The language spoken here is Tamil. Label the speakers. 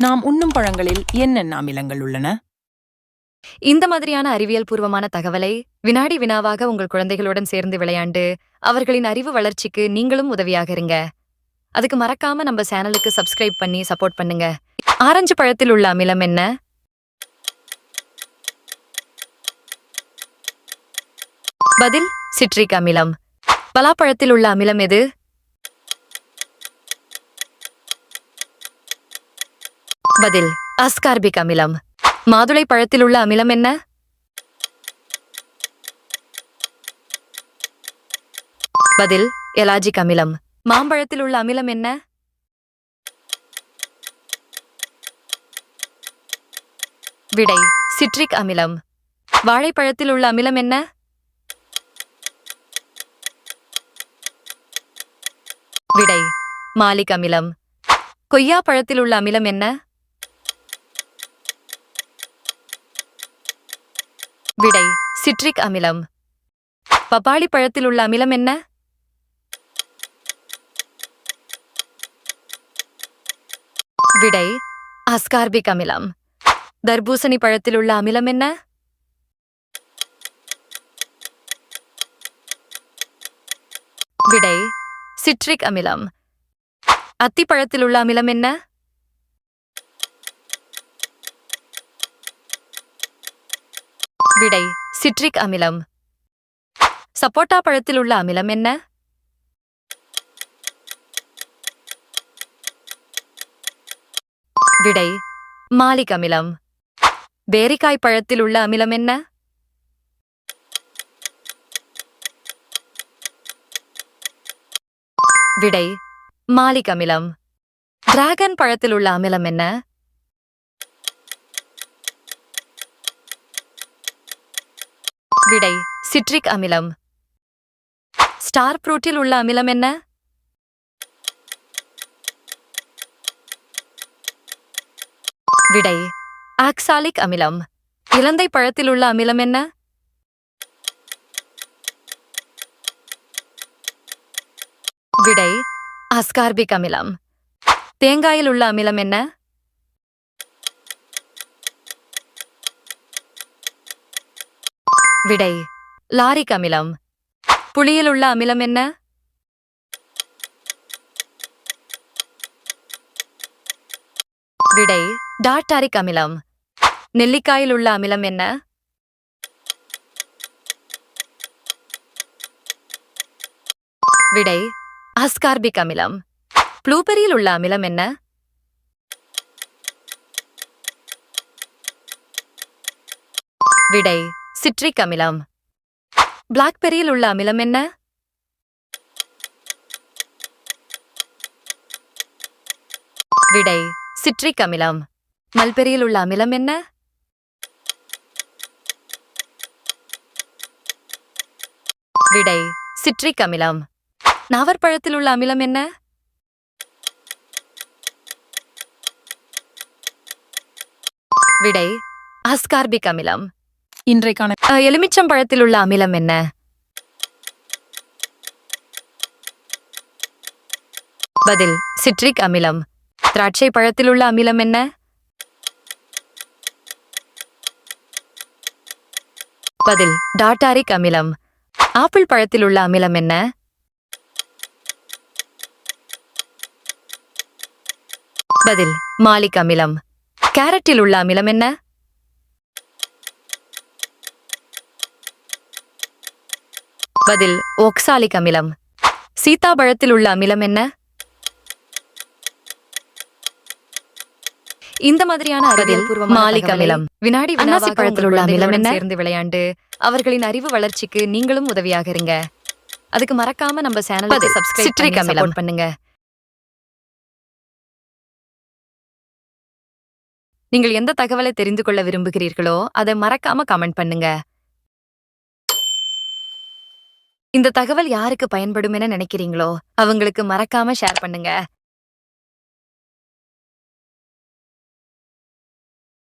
Speaker 1: நாம் உண்ணும் பழங்களில் என்னென்ன அமிலங்கள் உள்ளன?
Speaker 2: இந்த மாதிரியான அறிவியல் பூர்வமான தகவலை வினாடி வினாவாக உங்கள் குழந்தைகளுடன் சேர்ந்து விளையாண்டு அவர்களின் அறிவு வளர்ச்சிக்கு நீங்களும் உதவியாக இருங்க. அதுக்கு மறக்காம நம்ம சேனலுக்கு சப்ஸ்கிரைப் பண்ணி சப்போர்ட் பண்ணுங்க. ஆரஞ்சு பழத்தில் உள்ள அமிலம் என்ன? பதில் சிட்ரிக் அமிலம். பலாப்பழத்தில் உள்ள அமிலம் எது? பதில் அஸ்கார்பிக் அமிலம். மாதுளை பழத்தில் உள்ள அமிலம் என்ன? பதில் எலாஜிக் அமிலம். மாம்பழத்தில் உள்ள அமிலம் என்ன? விடை சிட்ரிக் அமிலம். வாழைப்பழத்தில் உள்ள அமிலம் என்ன? விடை மாலிக் அமிலம். கொய்யா பழத்தில் உள்ள அமிலம் என்ன? விடை சிட்ரிக் அமிலம். பப்பாளி பழத்தில் உள்ள அமிலம் என்ன? விடை அஸ்கார்பிக் அமிலம். தர்பூசணி பழத்தில் உள்ள அமிலம் என்ன? விடை சிட்ரிக் அமிலம். அத்திப்பழத்தில் உள்ள அமிலம் என்ன? விடை சிட்ரிக் அமிலம். சப்போட்டா பழத்தில் உள்ள அமிலம் என்ன? விடை மாலிக் அமிலம். பேரிக்காய் பழத்தில் உள்ள அமிலம் என்ன? விடை மாலிக் அமிலம். டிராகன் பழத்தில் உள்ள அமிலம் என்ன? விடை சிட்ரிக் அமிலம். ஸ்டார் ஃப்ரூட்டில் உள்ள அமிலம் என்ன? விடை ஆக்சாலிக் அமிலம். இலந்தை பழத்தில் உள்ள அமிலம் என்ன? விடை அஸ்கார்பிக் அமிலம். தேங்காயில் உள்ள அமிலம் என்ன? விடை. லாரிக் அமிலம். புளியில் உள்ள அமிலம் என்ன? விடை. டாட்டாரிக் அமிலம். நெல்லிக்காயில் உள்ள அமிலம் என்ன? விடை. அஸ்கார்பிக் அமிலம். ப்ளூபெரியில் உள்ள அமிலம் என்ன? விடை. சிட்ரிக் அமிலம். பிளாக்பெரியில் உள்ள அமிலம் என்ன? விடை சிட்ரிக் அமிலம். மல்பெரியில் உள்ள அமிலம் என்ன? விடை சிட்ரிக் அமிலம். நாவற்பழத்தில் உள்ள அமிலம் என்ன? விடை அஸ்கார்பிக் அமிலம்.
Speaker 1: இன்றைக்கான
Speaker 2: எலுமிச்சம் பழத்தில் உள்ள அமிலம் என்ன? பதில் சிட்ரிக் அமிலம். திராட்சை பழத்தில் உள்ள அமிலம் என்ன? பதில் டாட்டாரிக் அமிலம். ஆப்பிள் பழத்தில் உள்ள அமிலம் என்ன? பதில் மாலிக் அமிலம். கேரட்டில் உள்ள அமிலம் என்ன? பதில் ஒக்சாலிக் அமிலம். சீதாபழத்தில் உள்ள அமிலம் என்ன? இந்த மாதிரியான அறிவியல் மாலிக் அமிலம். வினாடி வினாசி பழத்தில் உள்ள அமிலம் என்ன? சேர்ந்து விளையாண்டு அவர்களின் அறிவு வளர்ச்சிக்கு நீங்களும் உதவியாக இருங்க. அதுக்கு மறக்காம நம்ம சேனலுக்கு சப்ஸ்கிரைப் பண்ணி பண்ணுங்க. நீங்கள் எந்த தகவலை தெரிந்து கொள்ள விரும்புகிறீர்களோ அதை மறக்காம கமெண்ட் பண்ணுங்க. இந்த தகவல் யாருக்கு பயன்படும் என நினைக்கிறீங்களோ அவங்களுக்கு மறக்காம ஷேர் பண்ணுங்க.